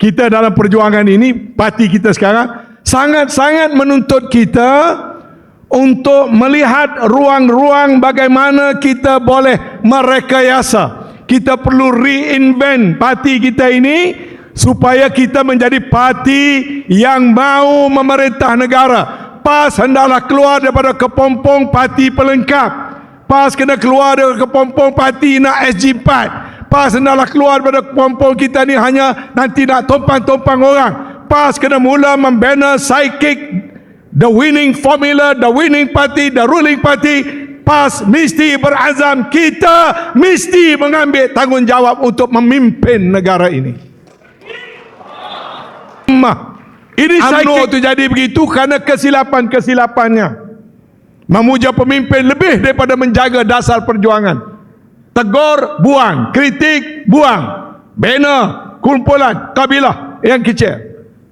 kita dalam perjuangan ini, parti kita sekarang, sangat-sangat menuntut kita untuk melihat ruang-ruang bagaimana kita boleh merekayasa. Kita perlu reinvent parti kita ini supaya kita menjadi parti yang mau memerintah negara. PAS hendaklah keluar daripada kepompong parti pelengkap. PAS kena keluar daripada kepompong parti nak SG4. PAS hendaklah keluar daripada kepompong kita ni hanya nanti nak tompang-tompang orang. PAS kena mula membina psychic the winning formula, the winning party, the ruling party. PAS mesti berazam kita mesti mengambil tanggungjawab untuk memimpin negara ini. Ma, ini UMNO itu jadi begitu kerana kesilapan-kesilapannya. Memuja pemimpin lebih daripada menjaga dasar perjuangan. Tegur, buang. Kritik, buang. Bina, kumpulan, kabilah yang kecil.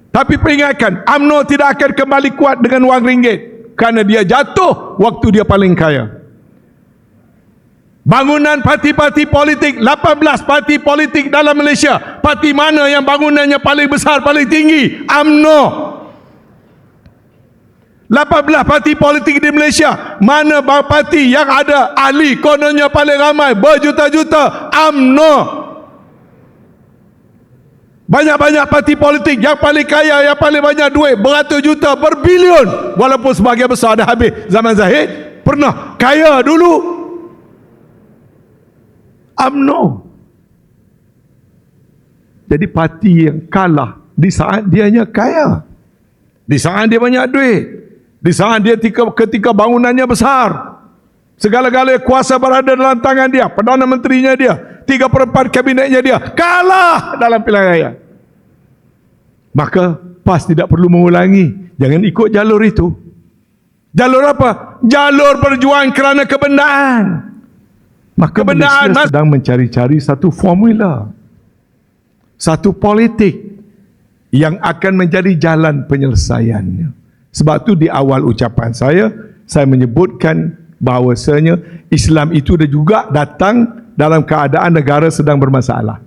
Tapi peringatkan, UMNO tidak akan kembali kuat dengan wang ringgit. Kerana dia jatuh waktu dia paling kaya. Bangunan parti-parti politik, 18 parti politik dalam Malaysia. Parti mana yang bangunannya paling besar, paling tinggi? UMNO. 18 parti politik di Malaysia. Mana parti yang ada ahli kononnya paling ramai, berjuta-juta? UMNO. Banyak-banyak parti politik yang paling kaya, yang paling banyak duit, beratus juta, berbilion. Walaupun sebagian besar dah habis zaman Zahid. Pernah kaya dulu, UMNO. Jadi parti yang kalah di saat dia hanya kaya. Di saat dia banyak duit. Di saat dia ketika, ketika bangunannya besar. Segala-galanya kuasa berada dalam tangan dia. Perdana Menterinya dia. Tiga perempat kabinetnya dia. Kalah dalam pilihan raya. Maka PAS tidak perlu mengulangi. Jangan ikut jalur itu. Jalur apa? Jalur berjuang kerana kebenaran. Maka kebenaran Malaysia sedang mencari-cari satu formula. Satu politik yang akan menjadi jalan penyelesaiannya. Sebab tu di awal ucapan saya, saya menyebutkan bahawasanya Islam itu juga datang dalam keadaan negara sedang bermasalah.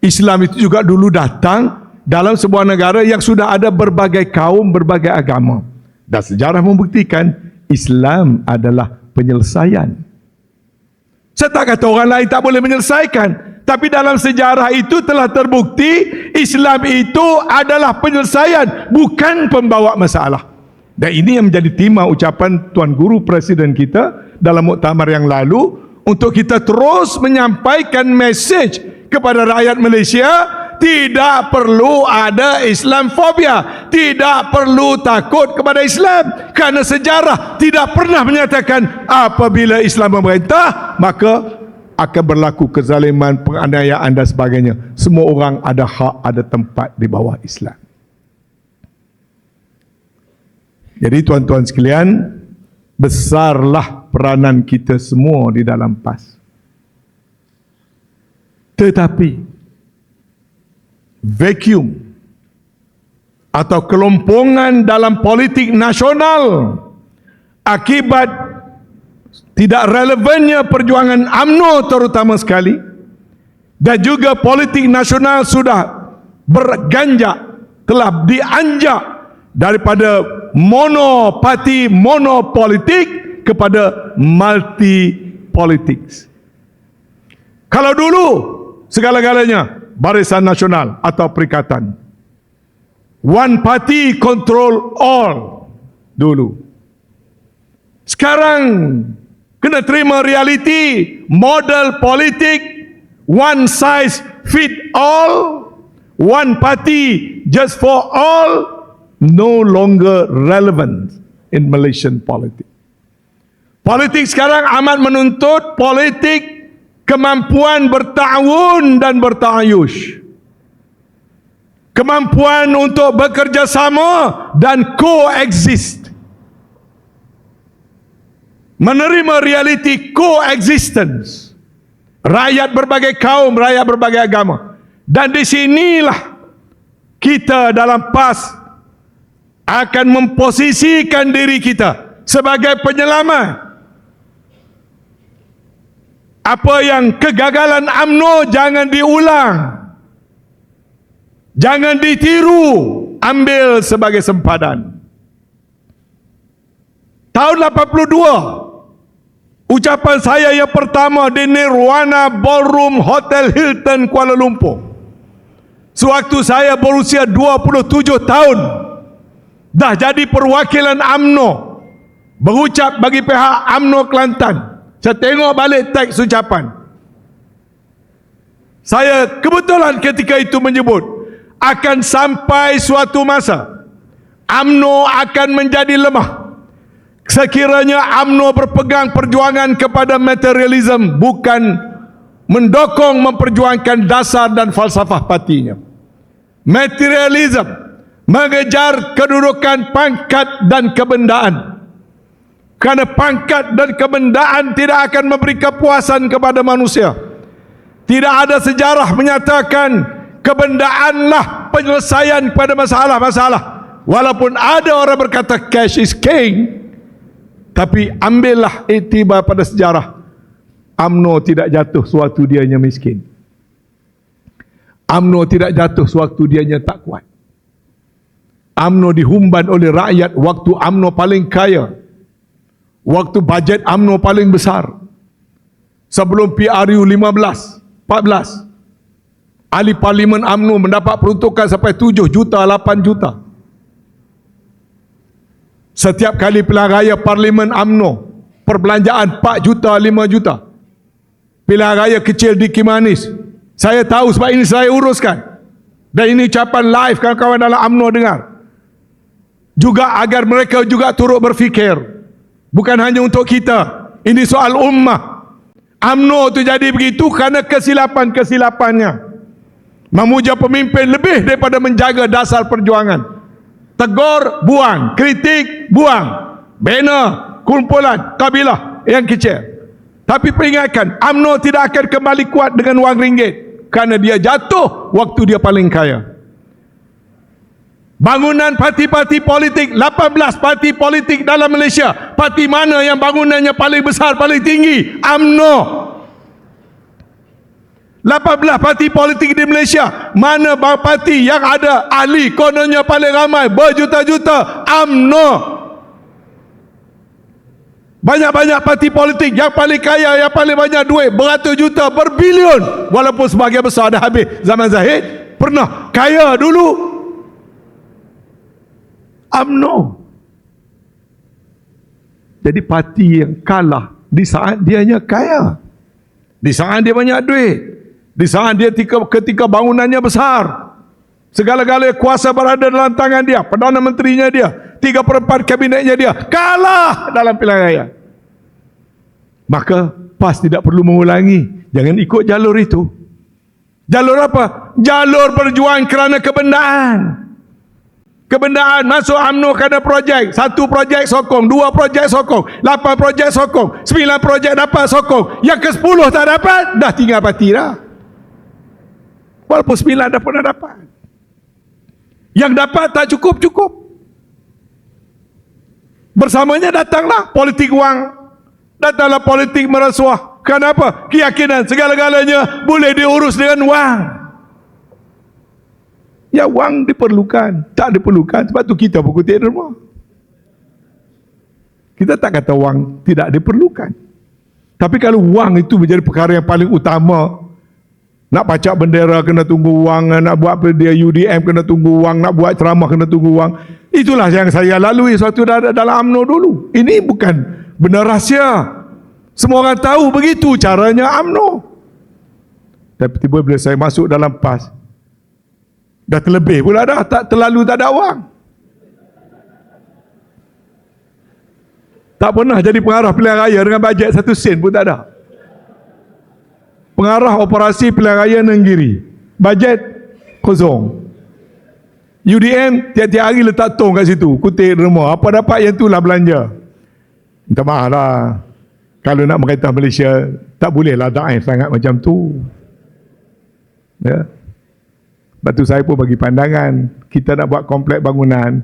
Islam itu juga dulu datang dalam sebuah negara yang sudah ada berbagai kaum, berbagai agama. Dan sejarah membuktikan Islam adalah penyelesaian. Saya tak kata orang lain tak boleh menyelesaikan. Tapi dalam sejarah itu telah terbukti Islam itu adalah penyelesaian bukan pembawa masalah. Dan ini yang menjadi tema ucapan Tuan Guru Presiden kita dalam muktamar yang lalu untuk kita terus menyampaikan message kepada rakyat Malaysia tidak perlu ada Islam fobia. Tidak perlu takut kepada Islam. Kerana sejarah tidak pernah menyatakan apabila Islam memerintah, maka akan berlaku kezaliman, penganiayaan dan sebagainya. Semua orang ada hak, ada tempat di bawah Islam. Jadi tuan-tuan sekalian, besarlah peranan kita semua di dalam PAS. Tetapi, vacuum atau kelompongan dalam politik nasional akibat tidak relevannya perjuangan AMNO terutama sekali dan juga politik nasional sudah berganjak telah dianjak daripada monoparti monopolitik kepada multi politics. Kalau dulu segala-galanya barisan nasional atau perikatan. One party control all dulu. Sekarang kena terima realiti model politik one size fit all, one party just for all no longer relevant in Malaysian politics. Politik sekarang amat menuntut politik kemampuan bertawun dan bertayush kemampuan untuk bekerja sama dan coexist menerima realiti coexistence rakyat berbagai kaum rakyat berbagai agama dan di sinilah kita dalam PAS akan memposisikan diri kita sebagai penyelamat apa yang kegagalan AMNO jangan diulang. Jangan ditiru, ambil sebagai sempadan. Tahun 82, ucapan saya yang pertama di Nirwana Ballroom Hotel Hilton Kuala Lumpur. Sewaktu saya berusia 27 tahun, dah jadi perwakilan AMNO. Berucap bagi pihak AMNO Kelantan. Saya tengok balik teks ucapan. Saya kebetulan ketika itu menyebut akan sampai suatu masa AMNO akan menjadi lemah Sekiranya AMNO berpegang perjuangan kepada materialism bukan mendokong memperjuangkan dasar dan falsafah partinya. Materialism mengejar kedudukan pangkat dan kebendaan. Karena pangkat dan kebendaan tidak akan memberi kepuasan kepada manusia. Tidak ada sejarah menyatakan kebendaanlah penyelesaian pada masalah-masalah. Walaupun ada orang berkata cash is king, tapi ambillah itibar pada sejarah. AMNO tidak jatuh sewaktu dianya miskin. AMNO tidak jatuh sewaktu dianya tak kuat. AMNO dihumban oleh rakyat waktu AMNO paling kaya. Waktu bajet AMNO paling besar. Sebelum PRU 15, 14. Ahli Parlimen AMNO mendapat peruntukan sampai 7 juta, 8 juta. Setiap kali pilihan raya Parlimen AMNO Perbelanjaan 4 juta 5 juta. Pilihan raya kecil di Kimanis Saya tahu sebab ini saya uruskan. Dan ini ucapan live kawan-kawan dalam AMNO dengar. Juga agar mereka juga turut berfikir. Bukan hanya untuk kita. Ini soal ummah. AMNO itu jadi begitu kerana kesilapan-kesilapannya. Memuja pemimpin lebih daripada menjaga dasar perjuangan tegur buang. Kritik buang. Banner kumpulan kabilah. Yang kecil. Tapi peringatkan AMNO tidak akan kembali kuat dengan wang ringgit kerana dia jatuh waktu dia paling kaya. Bangunan parti-parti politik 18 parti politik dalam Malaysia. Parti mana yang bangunannya paling besar paling tinggi? AMNO 18 parti politik di Malaysia. Mana parti yang ada ahli kononnya paling ramai? Berjuta-juta. AMNO banyak-banyak parti politik yang paling kaya yang paling banyak duit beratus juta berbilion. Walaupun sebagian besar dah habis zaman Zahid. Pernah kaya dulu. AMNO jadi parti yang kalah di saat dia hanya kaya. Di saat dia banyak duit di saat dia ketika, ketika bangunannya besar. Segala-galanya kuasa berada dalam tangan dia. Perdana menterinya dia. Tiga perempat kabinetnya dia. Kalah dalam pilihan raya. Maka PAS tidak perlu mengulangi. Jangan ikut jalur itu. Jalur apa? Jalur berjuang kerana kebendaan. Kebendaan masuk UMNO kerana projek. Satu projek sokong. Dua projek sokong. Lapan projek sokong. Sembilan projek dapat sokong. Yang ke sepuluh tak dapat. Dah tinggal parti dah. Walaupun sembilan dah pernah dapat. Yang dapat tak cukup-cukup. Bersamanya datanglah politik wang. Datanglah politik merasuah. Kenapa? Keyakinan segala-galanya boleh diurus dengan wang. Ya wang diperlukan. Tak diperlukan. Sebab tu kita pun kutip rumah. Kita tak kata wang tidak diperlukan. Tapi kalau wang itu menjadi perkara yang paling utama nak pacak bendera kena tunggu wang, nak buat dia UDM kena tunggu wang, nak buat ceramah kena tunggu wang. Itulah yang saya lalui suatu dalam UMNO dulu. Ini bukan benar rahsia. Semua orang tahu begitu caranya UMNO. Tapi tiba bila saya masuk dalam PAS, dah terlebih pula dah, tak terlalu tak ada wang. Tak pernah jadi pengarah pilihan raya dengan bajet satu sen pun tak ada pengarah operasi pilihan raya Nenggiri bajet kosong. UDM tiap-tiap hari letak tong kat situ. Kutip rumah. Apa dapat yang tu lah belanja. Minta maaf lah. Kalau nak berkaitan Malaysia tak boleh lah. Daif sangat macam tu. Ya. Sebab tu saya pun bagi pandangan. Kita nak buat komplek bangunan.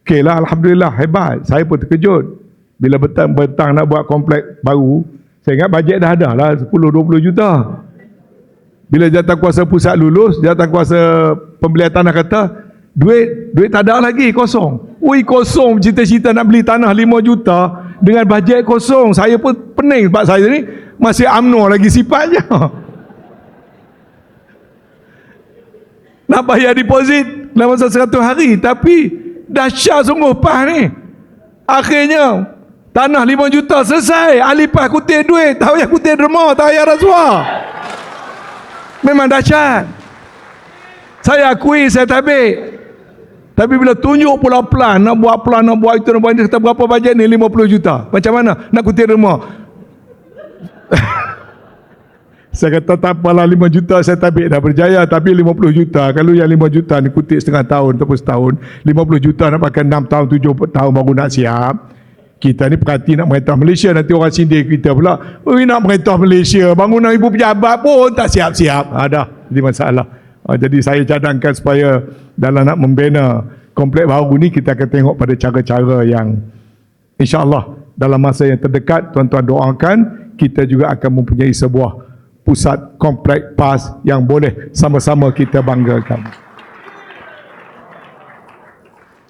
Ok lah Alhamdulillah. Hebat. Saya pun terkejut. Bila betang-betang nak buat komplek baru saya ingat bajet dah ada lah 10-20 juta. Bila jatah kuasa pusat lulus, jatah kuasa pembelian tanah kata, duit duit tak ada lagi, kosong. Ui kosong cita-cita nak beli tanah 5 juta dengan bajet kosong. Saya pun pening sebab saya ni masih amno lagi sifatnya. nak bayar deposit dalam masa 100 hari tapi dahsyat sungguh pas ni akhirnya tanah 5 juta selesai. Alipah kutip duit. Tak payah kutip derma tak payah rasuah memang dahsyat. Saya akui saya tabik tapi bila tunjuk pula plan nak buat plan nak buat itu nak buat ini kata berapa bajet ni? 50 juta. Macam mana nak kutip derma? Saya kata tak apalah 5 juta saya tabik dah berjaya. Tapi 50 juta kalau yang 5 juta ni kutip setengah tahun ataupun setahun 50 juta nak pakai 6 tahun 7 tahun baru nak siap kita ni perhati nak merintah Malaysia nanti orang sindir kita pula oh nak merintah Malaysia bangunan ibu pejabat pun tak siap-siap ada -siap. jadi masalah ha, jadi saya cadangkan supaya dalam nak membina komplek baru ni kita akan tengok pada cara-cara yang insyaAllah dalam masa yang terdekat tuan-tuan doakan kita juga akan mempunyai sebuah pusat komplek PAS yang boleh sama-sama kita banggakan.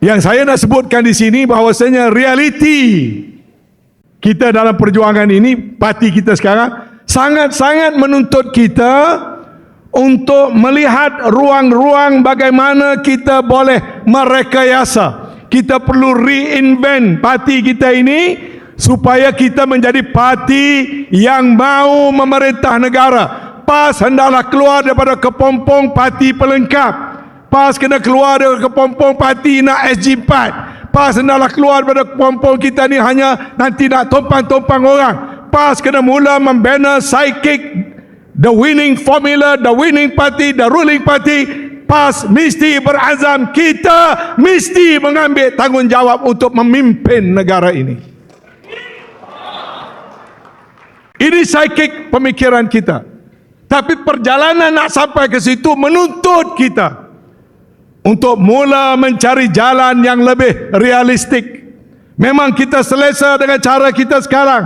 Yang saya nak sebutkan di sini bahawasanya realiti kita dalam perjuangan ini, parti kita sekarang sangat-sangat menuntut kita untuk melihat ruang-ruang bagaimana kita boleh merekayasa. Kita perlu reinvent parti kita ini supaya kita menjadi parti yang mau memerintah negara. PAS hendaklah keluar daripada kepompong parti pelengkap. PAS kena keluar daripada kepompong parti nak SG4. PAS hendaklah keluar daripada kepompong kita ni hanya nanti nak tompang-tompang orang. PAS kena mula membina psychic the winning formula, the winning party, the ruling party. PAS mesti berazam kita mesti mengambil tanggungjawab untuk memimpin negara ini. Ini psychic pemikiran kita. Tapi perjalanan nak sampai ke situ menuntut kita untuk mula mencari jalan yang lebih realistik. Memang kita selesa dengan cara kita sekarang.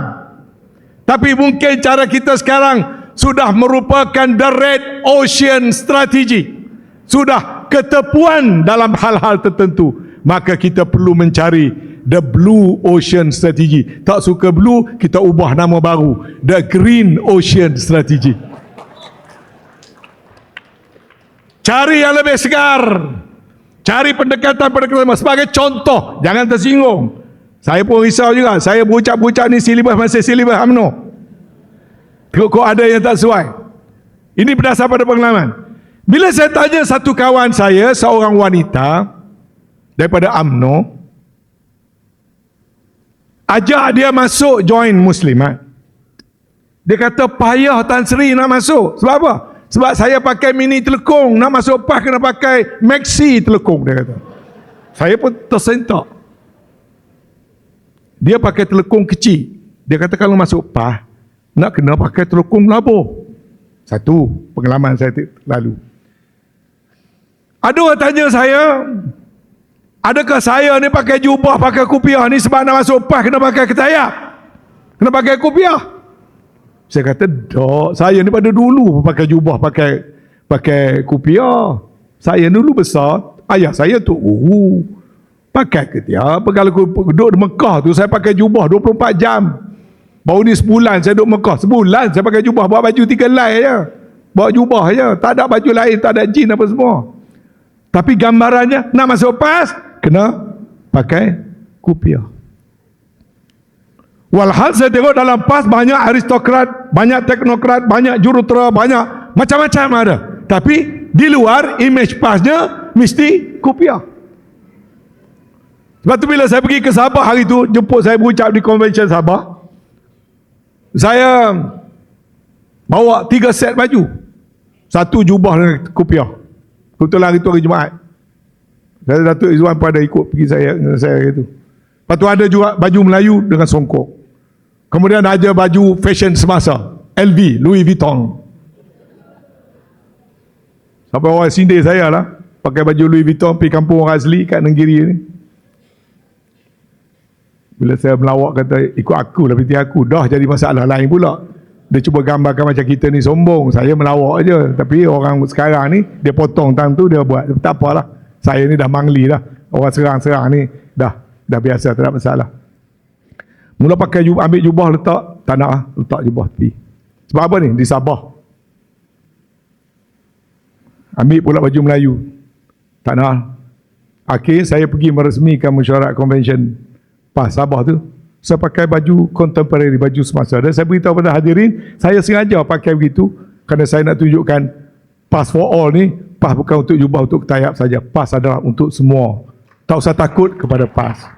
Tapi mungkin cara kita sekarang sudah merupakan the red ocean strategy. Sudah ketepuan dalam hal-hal tertentu. Maka kita perlu mencari the blue ocean strategy. Tak suka blue, kita ubah nama baru. The green ocean strategy. Cari yang lebih segar. Cari pendekatan-pendekatan sebagai contoh. Jangan tersinggung. Saya pun risau juga. Saya berucap-ucap ni silibus masih silibus UMNO. Kok ada yang tak sesuai. Ini berdasar pada pengalaman. Bila saya tanya satu kawan saya, seorang wanita daripada UMNO, ajak dia masuk join muslimat. Dia kata payah Tan Sri nak masuk. Sebab apa? Sebab saya pakai mini telekong, nak masuk PAS kena pakai maxi telekong dia kata. Saya pun tersentak. Dia pakai telekong kecil. Dia kata kalau masuk PAS nak kena pakai telekong labuh. Satu pengalaman saya lalu. Ada orang tanya saya, Adakah saya ni pakai jubah, pakai kupiah ni sebab nak masuk PAS kena pakai ketayap? Kena pakai kupiah? Saya kata, tak. Saya ni pada dulu pakai jubah, pakai pakai kupiah. Saya dulu besar, ayah saya tu, uh, pakai ketiak. Kalau aku duduk di Mekah tu, saya pakai jubah 24 jam. Baru ni sebulan saya duduk Mekah. Sebulan saya pakai jubah, bawa baju tiga lai je. Bawa jubah je. Tak ada baju lain, tak ada jin apa semua. Tapi gambarannya, nak masuk PAS, kena pakai kupiah. Walhal saya tengok dalam PAS banyak aristokrat, banyak teknokrat, banyak jurutera, banyak macam-macam ada. Tapi di luar image PASnya mesti kupiah. Sebab tu bila saya pergi ke Sabah hari tu, jemput saya berucap di convention Sabah. Saya bawa tiga set baju. Satu jubah dengan kupiah. Kebetulan hari tu hari Jumaat. Saya Datuk Izzuan pada ikut pergi saya dengan saya itu. Lepas tu ada juga baju Melayu dengan songkok. Kemudian ada baju fashion semasa. LV, Louis Vuitton. Sampai orang sindir saya lah. Pakai baju Louis Vuitton pergi kampung asli kat Nenggiri ni. Bila saya melawak kata ikut aku lah piti aku. Dah jadi masalah lain pula. Dia cuba gambarkan macam kita ni sombong. Saya melawak aja. Tapi orang sekarang ni, dia potong tang tu, dia buat. Tak apalah. Saya ni dah mangli dah. Orang serang-serang ni, dah dah biasa, tak ada masalah. Mula pakai jubah, ambil jubah letak, tak nak. Letak jubah tepi. Sebab apa ni? Di Sabah. Ambil pula baju Melayu. Tak nak. Akhir saya pergi meresmikan mesyuarat convention PAS Sabah tu. Saya pakai baju contemporary, baju semasa. Dan saya beritahu pada hadirin, saya sengaja pakai begitu kerana saya nak tunjukkan PAS for all ni, PAS bukan untuk jubah untuk tayap saja. PAS adalah untuk semua. Tak usah takut kepada PAS.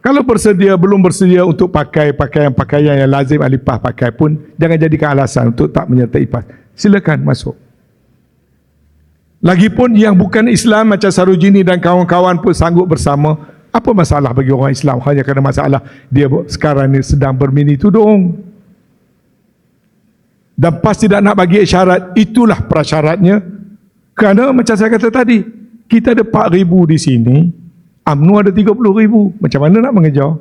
Kalau bersedia, belum bersedia untuk pakai pakaian-pakaian yang lazim ahli PAS pakai pun, jangan jadikan alasan untuk tak menyertai PAS. Silakan masuk. Lagipun yang bukan Islam macam Sarujini dan kawan-kawan pun sanggup bersama. Apa masalah bagi orang Islam hanya kerana masalah dia sekarang ni sedang bermini tudung. Dan pasti tidak nak bagi isyarat, itulah prasyaratnya. Kerana macam saya kata tadi, kita ada 4,000 di sini, UMNO ada 30,000. Macam mana nak mengejar?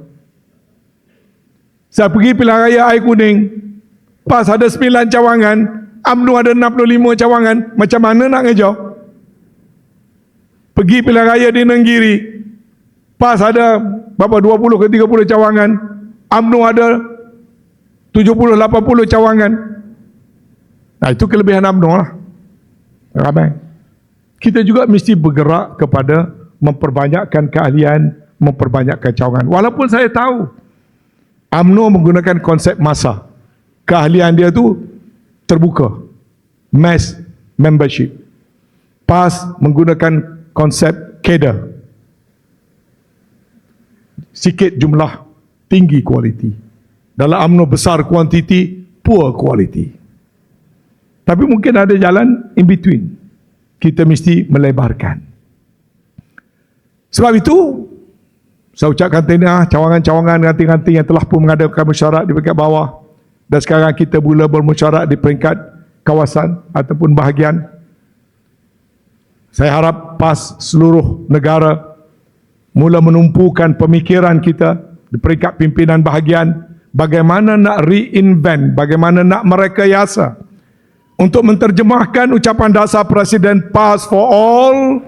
Saya pergi pilihan raya air kuning, PAS ada 9 cawangan, UMNO ada 65 cawangan, macam mana nak mengejar? Pergi pilihan raya di Nenggiri. PAS ada berapa 20 ke 30 cawangan. UMNO ada 70 80 cawangan. Nah itu kelebihan UMNO lah. Ramai. Kita juga mesti bergerak kepada memperbanyakkan keahlian, memperbanyakkan cawangan. Walaupun saya tahu UMNO menggunakan konsep masa. Keahlian dia tu terbuka. Mass membership. PAS menggunakan konsep kader. Sikit jumlah, tinggi kualiti. Dalam UMNO besar kuantiti, poor quality. Tapi mungkin ada jalan in between. Kita mesti melebarkan. Sebab itu, saya ucapkan tahniah cawangan-cawangan ganti-ganti yang telah pun mengadakan mesyuarat di peringkat bawah. Dan sekarang kita mula bermesyuarat di peringkat kawasan ataupun bahagian saya harap PAS seluruh negara mula menumpukan pemikiran kita di peringkat pimpinan bahagian bagaimana nak reinvent, bagaimana nak mereka yasa untuk menterjemahkan ucapan dasar Presiden PAS for all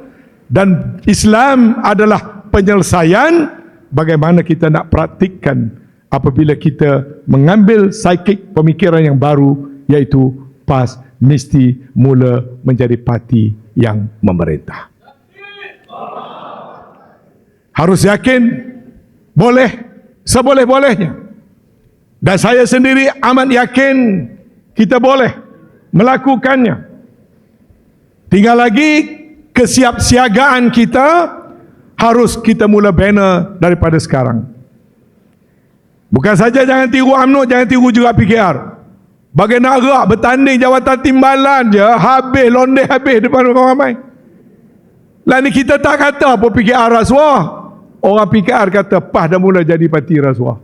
dan Islam adalah penyelesaian bagaimana kita nak praktikkan apabila kita mengambil psikik pemikiran yang baru iaitu PAS mesti mula menjadi parti yang memerintah. Harus yakin boleh seboleh-bolehnya. Dan saya sendiri amat yakin kita boleh melakukannya. Tinggal lagi kesiapsiagaan kita harus kita mula bina daripada sekarang. Bukan saja jangan tiru UMNO, jangan tiru juga PKR. Bagai nak gerak bertanding jawatan timbalan je Habis londe habis depan orang ramai ni kita tak kata apa PKR rasuah Orang PKR kata PAH dah mula jadi parti rasuah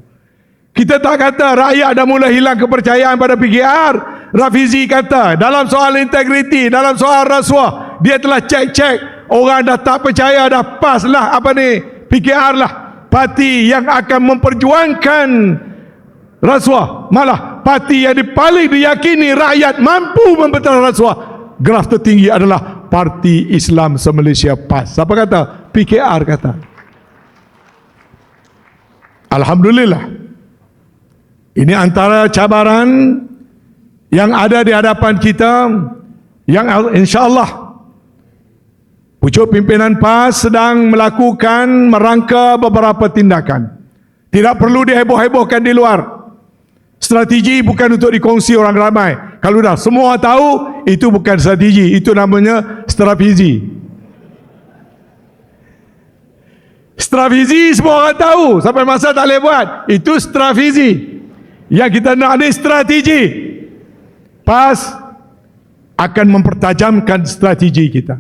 Kita tak kata rakyat dah mula hilang kepercayaan pada PKR Rafizi kata dalam soal integriti Dalam soal rasuah Dia telah cek-cek. Orang dah tak percaya dah PAS lah apa ni? PKR lah. Parti yang akan memperjuangkan rasuah malah parti yang paling diyakini rakyat mampu membetul rasuah. Graf tertinggi adalah parti Islam se-Malaysia PAS. Siapa kata? PKR kata. Alhamdulillah. Ini antara cabaran yang ada di hadapan kita yang insyaAllah pucuk pimpinan PAS sedang melakukan merangka beberapa tindakan tidak perlu diheboh-hebohkan di luar Strategi bukan untuk dikongsi orang ramai. Kalau dah semua tahu, itu bukan strategi. Itu namanya strategi. Strategi semua orang tahu. Sampai masa tak boleh buat. Itu strategi. Yang kita nak ni strategi. PAS akan mempertajamkan strategi kita.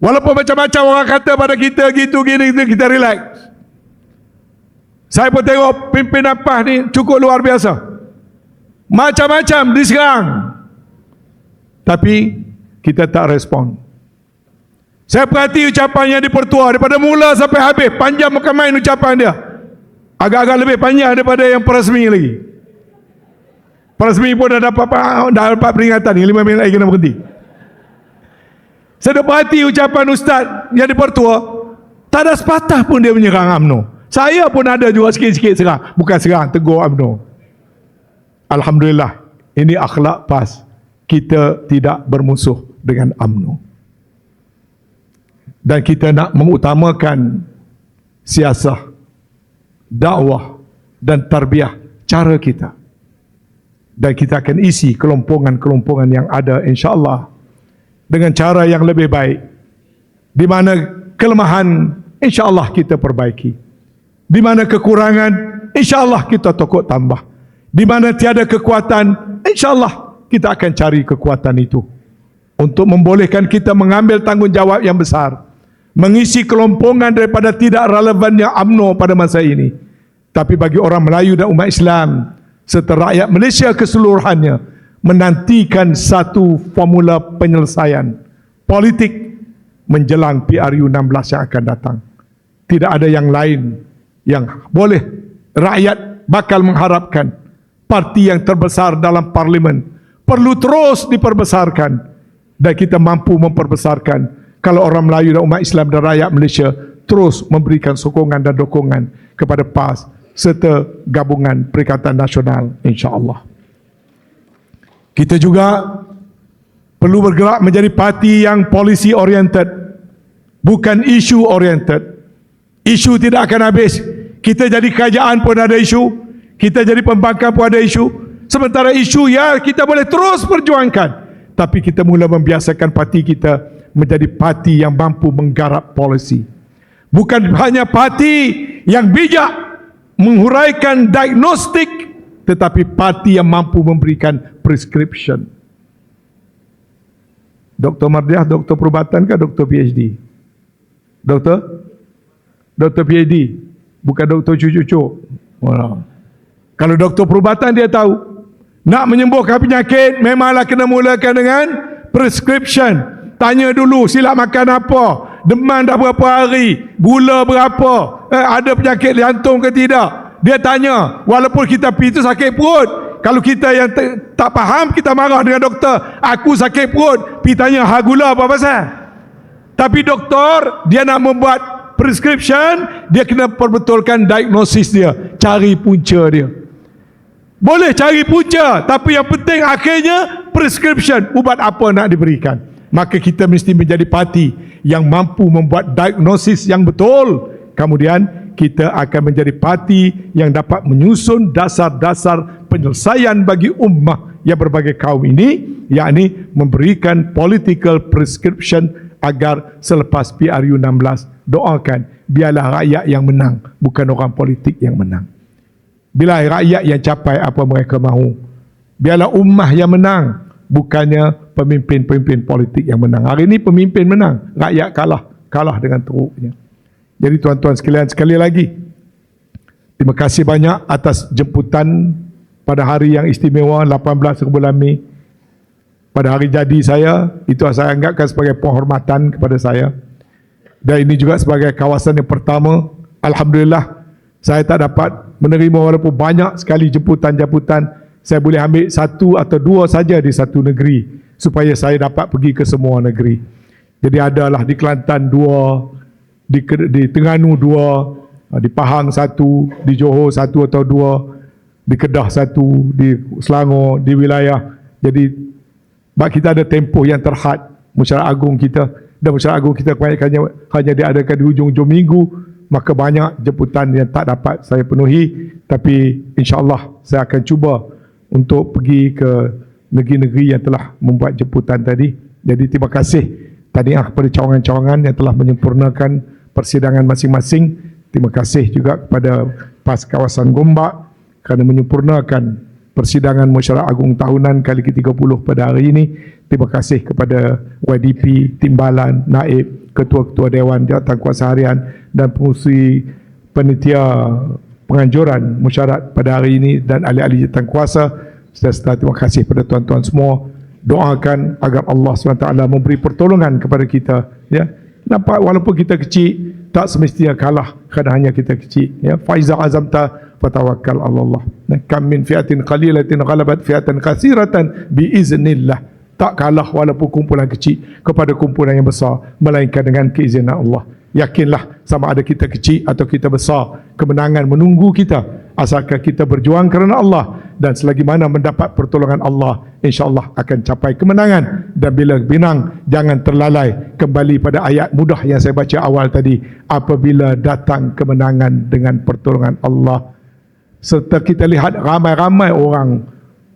Walaupun macam-macam orang kata pada kita gitu gini, kita relax. Saya pun tengok pimpinan PAS ni cukup luar biasa. Macam-macam diserang. Tapi kita tak respon. Saya perhati ucapannya di pertua daripada mula sampai habis. Panjang bukan main ucapan dia. Agak-agak lebih panjang daripada yang peresmi lagi. Persemi pun dah dapat dah dapat peringatan ni 5 minit lagi kena berhenti. Saya perhati ucapan ustaz yang di Pertua, tak ada sepatah pun dia menyerang UMNO. Saya pun ada juga sikit-sikit serang. Bukan serang, tegur UMNO. Alhamdulillah, ini akhlak pas. Kita tidak bermusuh dengan UMNO. Dan kita nak mengutamakan siasah, dakwah dan tarbiyah cara kita dan kita akan isi kelompongan-kelompongan yang ada insya-Allah dengan cara yang lebih baik di mana kelemahan insya-Allah kita perbaiki. Di mana kekurangan insya-Allah kita tokok tambah. Di mana tiada kekuatan insya-Allah kita akan cari kekuatan itu. Untuk membolehkan kita mengambil tanggungjawab yang besar mengisi kelompongan daripada tidak relevannya UMNO pada masa ini. Tapi bagi orang Melayu dan umat Islam serta rakyat Malaysia keseluruhannya menantikan satu formula penyelesaian politik menjelang PRU 16 yang akan datang. Tidak ada yang lain yang boleh rakyat bakal mengharapkan parti yang terbesar dalam parlimen perlu terus diperbesarkan dan kita mampu memperbesarkan kalau orang Melayu dan umat Islam dan rakyat Malaysia terus memberikan sokongan dan dokongan kepada PAS serta gabungan Perikatan Nasional insya-Allah. Kita juga perlu bergerak menjadi parti yang policy oriented bukan isu oriented. Isu tidak akan habis. Kita jadi kerajaan pun ada isu, kita jadi pembangkang pun ada isu. Sementara isu ya kita boleh terus perjuangkan. Tapi kita mula membiasakan parti kita menjadi parti yang mampu menggarap polisi. Bukan hanya parti yang bijak menghuraikan diagnostik tetapi parti yang mampu memberikan prescription. Doktor Mardiah, doktor perubatan ke doktor PhD? Doktor? Doktor PhD, bukan doktor cucu-cucu. Wow. Kalau doktor perubatan dia tahu, nak menyembuhkan penyakit memanglah kena mulakan dengan prescription. Tanya dulu sila makan apa, demam dah berapa hari, gula berapa, eh, ada penyakit jantung ke tidak. Dia tanya, walaupun kita pergi itu sakit perut. Kalau kita yang tak faham, kita marah dengan doktor. Aku sakit perut, pergi tanya, ha gula apa pasal? Tapi doktor, dia nak membuat prescription, dia kena perbetulkan diagnosis dia. Cari punca dia. Boleh cari punca, tapi yang penting akhirnya prescription, ubat apa nak diberikan. Maka kita mesti menjadi parti yang mampu membuat diagnosis yang betul kemudian kita akan menjadi parti yang dapat menyusun dasar-dasar penyelesaian bagi ummah yang berbagai kaum ini yakni memberikan political prescription agar selepas PRU 16 doakan biarlah rakyat yang menang bukan orang politik yang menang. Bila rakyat yang capai apa mereka mahu biarlah ummah yang menang bukannya pemimpin-pemimpin politik yang menang. Hari ini pemimpin menang rakyat kalah kalah dengan teruknya jadi tuan-tuan sekalian sekali lagi terima kasih banyak atas jemputan pada hari yang istimewa 18 bulan Mei. Pada hari jadi saya itu saya anggapkan sebagai penghormatan kepada saya. Dan ini juga sebagai kawasan yang pertama Alhamdulillah saya tak dapat menerima walaupun banyak sekali jemputan-jemputan. Saya boleh ambil satu atau dua saja di satu negeri supaya saya dapat pergi ke semua negeri. Jadi adalah di Kelantan dua di, di Terengganu dua, ah, di Pahang satu, di Johor satu atau dua, di Kedah satu, di Selangor, di wilayah. Jadi bak kita ada tempoh yang terhad masyarakat agung kita. Dan masyarakat agung kita kebanyakannya hanya diadakan di hujung-hujung minggu. Maka banyak jemputan yang tak dapat saya penuhi. Tapi insyaAllah saya akan cuba untuk pergi ke negeri-negeri yang telah membuat jemputan tadi. Jadi terima kasih tadi kepada cawangan-cawangan yang telah menyempurnakan persidangan masing-masing. Terima kasih juga kepada PAS kawasan Gombak kerana menyempurnakan persidangan masyarakat agung tahunan kali ke-30 pada hari ini. Terima kasih kepada YDP, Timbalan, Naib, Ketua-Ketua Dewan Jawatan Kuasa Harian dan pengurusi penitia penganjuran musyarat pada hari ini dan ahli-ahli jawatan kuasa. Serta terima kasih kepada tuan-tuan semua. Doakan agar Allah SWT memberi pertolongan kepada kita. Ya, Nampak walaupun kita kecil tak semestinya kalah kerana hanya kita kecil ya Faizal Azam ta fatawakkal Allah. Kam min fi'atin qalilatin ghalabat fi'atan katsiratan biiznillah. Tak kalah walaupun kumpulan kecil kepada kumpulan yang besar melainkan dengan keizinan Allah. Yakinlah sama ada kita kecil atau kita besar, kemenangan menunggu kita asalkan kita berjuang kerana Allah dan selagi mana mendapat pertolongan Allah, insya-Allah akan capai kemenangan. Dan bila binang jangan terlalai. Kembali pada ayat mudah yang saya baca awal tadi. Apabila datang kemenangan dengan pertolongan Allah. Serta kita lihat ramai-ramai orang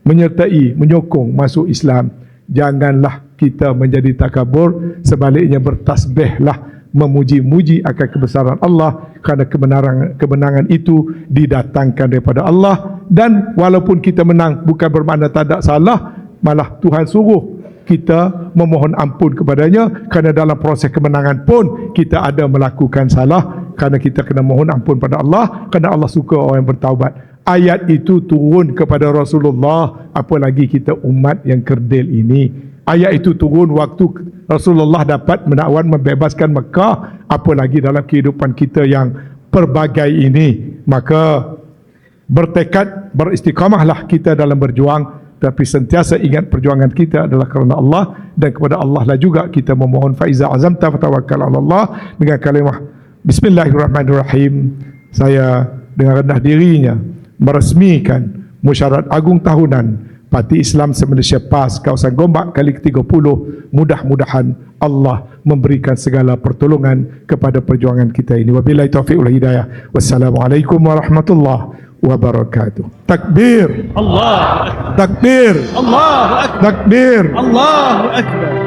menyertai menyokong masuk Islam. Janganlah kita menjadi takabur. Sebaliknya bertasbihlah memuji-muji akan kebesaran Allah kerana kebenaran kemenangan itu didatangkan daripada Allah. Dan walaupun kita menang bukan bermakna tak ada salah malah Tuhan suruh kita memohon ampun kepadanya. Kerana dalam proses kemenangan pun kita ada melakukan salah. Kerana kita kena mohon ampun pada Allah kerana Allah suka orang yang bertaubat ayat itu turun kepada Rasulullah apalagi kita umat yang kerdil ini. Ayat itu turun waktu Rasulullah dapat menakwan membebaskan Mekah apalagi dalam kehidupan kita yang pelbagai ini. Maka bertekad beristiqamahlah kita dalam berjuang tapi sentiasa ingat perjuangan kita adalah kerana Allah dan kepada Allah lah juga kita memohon. Faiza azamta fatawakkal ala Allah dengan kalimah bismillahirrahmanirrahim. Saya dengan rendah dirinya meresmikan mesyuarat agung tahunan Parti Islam se-Malaysia PAS kawasan Gombak kali ke-30 mudah-mudahan Allah memberikan segala pertolongan kepada perjuangan kita ini. Wabillahi taufiq wal hidayah. Wassalamualaikum warahmatullahi wabarakatuh. Takbir. Allah takbir. Allahu akbar. Takbir. Allahu akbar.